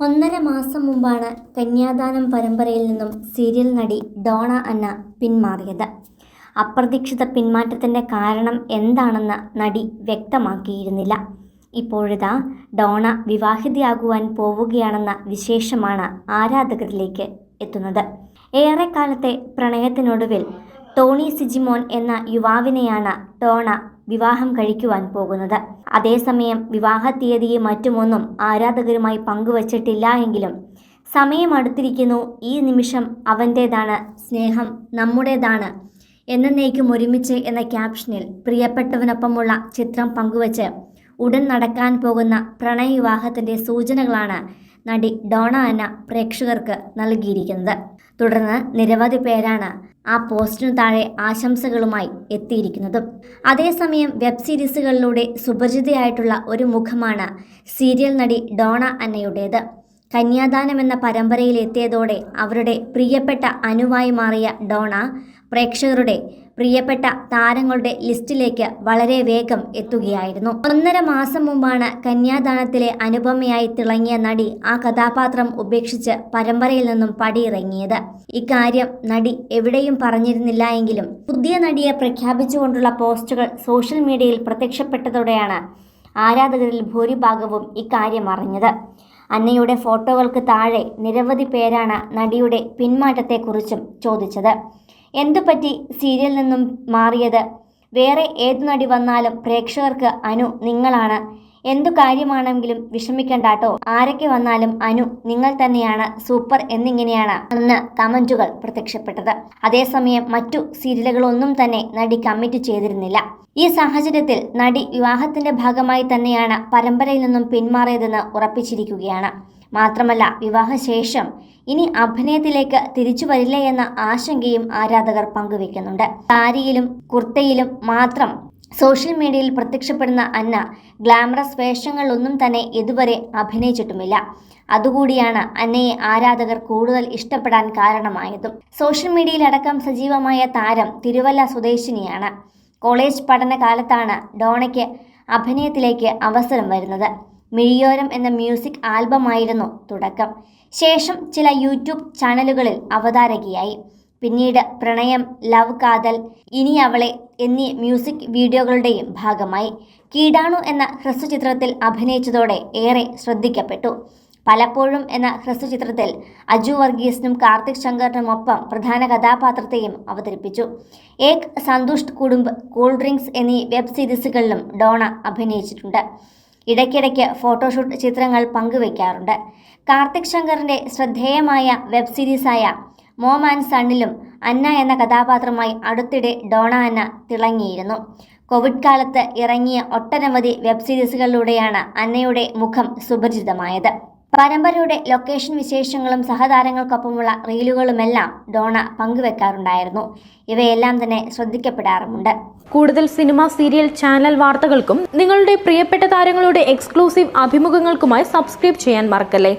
ഒന്നര മാസം മുമ്പാണ് കന്യാദാനം പരമ്പരയിൽ നിന്നും സീരിയൽ നടി ഡോണ അന്ന പിന്മാറിയത് അപ്രതീക്ഷിത പിന്മാറ്റത്തിന്റെ കാരണം എന്താണെന്ന് നടി വ്യക്തമാക്കിയിരുന്നില്ല. ഇപ്പോഴിതാ ഡോണ വിവാഹിതയാകുവാൻ പോവുകയാണെന്ന വിശേഷമാണ് ആരാധകരിലേക്ക് എത്തുന്നത്. ഏറെക്കാലത്തെ പ്രണയത്തിനൊടുവിൽ ടോണി സിജിമോൻ എന്ന യുവാവിനെയാണ് ടോണ വിവാഹം കഴിക്കുവാൻ പോകുന്നത്. അതേസമയം വിവാഹ തീയതിയും മറ്റുമൊന്നും ആരാധകരുമായി പങ്കുവച്ചിട്ടില്ല എങ്കിലും സമയം അടുത്തിരിക്കുന്നു. ഈ നിമിഷം അവന്റേതാണ് സ്നേഹം നമ്മുടേതാണ് എന്നേക്കും ഒരുമിച്ച് എന്ന ക്യാപ്ഷനിൽ പ്രിയപ്പെട്ടവനൊപ്പമുള്ള ചിത്രം പങ്കുവച്ച് ഉടൻ നടക്കാൻ പോകുന്ന പ്രണയവിവാഹത്തിന്റെ സൂചനകളാണ് നടി ഡോണ അന്ന പ്രേക്ഷകർക്ക് നൽകിയിരിക്കുന്നത്. തുടർന്ന് നിരവധി പേരാണ് ആ പോസ്റ്റിനു താഴെ ആശംസകളുമായി എത്തിയിരിക്കുന്നതും. അതേസമയം വെബ് സീരീസുകളിലൂടെ സുപരിചിതയായിട്ടുള്ള ഒരു മുഖമാണ് സീരിയൽ നടി ഡോണ അന്നയുടേത്. കന്യാദാനം എന്ന പരമ്പരയിൽ എത്തിയതോടെ അവരുടെ പ്രിയപ്പെട്ട അനുവായി മാറിയ ഡോണ പ്രേക്ഷകരുടെ പ്രിയപ്പെട്ട താരങ്ങളുടെ ലിസ്റ്റിലേക്ക് വളരെ വേഗം എത്തുകയായിരുന്നു. ഒന്നര മാസം മുമ്പാണ് കന്യാദാനത്തിലെ അനുപമയായി തിളങ്ങിയ നടി ആ കഥാപാത്രം ഉപേക്ഷിച്ച് പരമ്പരയിൽ നിന്നും പടിയിറങ്ങിയത്. ഇക്കാര്യം നടി എവിടെയും പറഞ്ഞിരുന്നില്ല എങ്കിലും പുതിയ നടിയെ പ്രഖ്യാപിച്ചുകൊണ്ടുള്ള പോസ്റ്റുകൾ സോഷ്യൽ മീഡിയയിൽ പ്രത്യക്ഷപ്പെട്ടതോടെയാണ് ആരാധകരിൽ ഭൂരിഭാഗവും ഇക്കാര്യം അറിഞ്ഞത്. അന്നയുടെ ഫോട്ടോകൾക്ക് താഴെ നിരവധി പേരാണ് നടിയുടെ പിന്മാറ്റത്തെക്കുറിച്ചും ചോദിച്ചത്. എന്തുപറ്റി സീരിയൽ നിന്നും മാറിയത്? വേറെ ഏതു നടി വന്നാലും പ്രേക്ഷകർക്ക് അനു നിങ്ങളാണ്. എന്തു കാര്യമാണെങ്കിലും വിഷമിക്കണ്ടാട്ടോ. ആരൊക്കെ വന്നാലും അനു നിങ്ങൾ തന്നെയാണ് സൂപ്പർ എന്നിങ്ങനെയാണ് അന്ന് കമന്റുകൾ പ്രത്യക്ഷപ്പെട്ടത്. അതേസമയം മറ്റു സീരിയലുകളൊന്നും തന്നെ നടി കമ്മിറ്റ് ചെയ്തിരുന്നില്ല. ഈ സാഹചര്യത്തിൽ നടി വിവാഹത്തിന്റെ ഭാഗമായി തന്നെയാണ് പരമ്പരയിൽ നിന്നും പിന്മാറിയതെന്ന് ഉറപ്പിച്ചിരിക്കുകയാണ്. മാത്രമല്ല വിവാഹശേഷം ഇനി അഭിനയത്തിലേക്ക് തിരിച്ചു വരില്ല എന്ന ആശങ്കയും ആരാധകർ പങ്കുവെക്കുന്നുണ്ട്. സാരിയിലും കുർത്തയിലും മാത്രം സോഷ്യൽ മീഡിയയിൽ പ്രത്യക്ഷപ്പെടുന്ന അന്ന ഗ്ലാമറസ് വേഷങ്ങളൊന്നും തന്നെ ഇതുവരെ അഭിനയിച്ചിട്ടുമില്ല. അതുകൂടിയാണ് അന്നയെ ആരാധകർ കൂടുതൽ ഇഷ്ടപ്പെടാൻ കാരണമായതും. സോഷ്യൽ മീഡിയയിലടക്കം സജീവമായ താരം തിരുവല്ല സ്വദേശിനിയാണ് കോളേജ് പഠനകാലത്താണ് ഡോണയ്ക്ക് അഭിനയത്തിലേക്ക് അവസരം വരുന്നത്. മിഴിയോരം എന്ന മ്യൂസിക് ആൽബമായിരുന്നു തുടക്കം. ശേഷം ചില യൂട്യൂബ് ചാനലുകളിൽ അവതാരകയായി. പിന്നീട് പ്രണയം ലവ് കാതൽ ഇനി അവളെ എന്നീ മ്യൂസിക് വീഡിയോകളുടെയും ഭാഗമായി. കീടാണു എന്ന ഹ്രസ്വചിത്രത്തിൽ അഭിനയിച്ചതോടെ ഏറെ ശ്രദ്ധിക്കപ്പെട്ടു. പലപ്പോഴും എന്ന ഹ്രസ്വചിത്രത്തിൽ അജു വർഗീസിനും കാർത്തിക് ശങ്കറിനുമൊപ്പം പ്രധാന കഥാപാത്രത്തെയും അവതരിപ്പിച്ചു. ഏക് സന്തുഷ്ട് കുടുംബ് കൂൾ ഡ്രിങ്ക്സ് എന്നീ വെബ് സീരീസുകളിലും ഡോണ അഭിനയിച്ചിട്ടുണ്ട്. ഇടയ്ക്കിടയ്ക്ക് ഫോട്ടോഷൂട്ട് ചിത്രങ്ങൾ പങ്കുവയ്ക്കാറുണ്ട് കാർത്തിക് ശങ്കറിന്റെ ശ്രദ്ധേയമായ വെബ് സീരീസായ മോം ആൻഡ് സണ്ണിലും അന്ന എന്ന കഥാപാത്രമായി അടുത്തിടെ ഡോണ അന്ന തിളങ്ങിയിരുന്നു. കോവിഡ് കാലത്ത് ഇറങ്ങിയ ഒട്ടനവധി വെബ് സീരീസുകളിലൂടെയാണ് അന്നയുടെ മുഖം സുപരിചിതമായത്. പരമ്പരയുടെ ലൊക്കേഷൻ വിശേഷങ്ങളും സഹതാരങ്ങൾക്കൊപ്പമുള്ള റീലുകളുമെല്ലാം ഡോണ പങ്കുവെക്കാറുണ്ടായിരുന്നു. ഇവയെല്ലാം തന്നെ ശ്രദ്ധിക്കപ്പെടാറുമുണ്ട്. കൂടുതൽ സിനിമ സീരിയൽ ചാനൽ വാർത്തകൾക്കും നിങ്ങളുടെ പ്രിയപ്പെട്ട താരങ്ങളുടെ എക്സ്ക്ലൂസീവ് അഭിമുഖങ്ങൾക്കുമായി സബ്സ്ക്രൈബ് ചെയ്യാൻ മറക്കല്ലേ?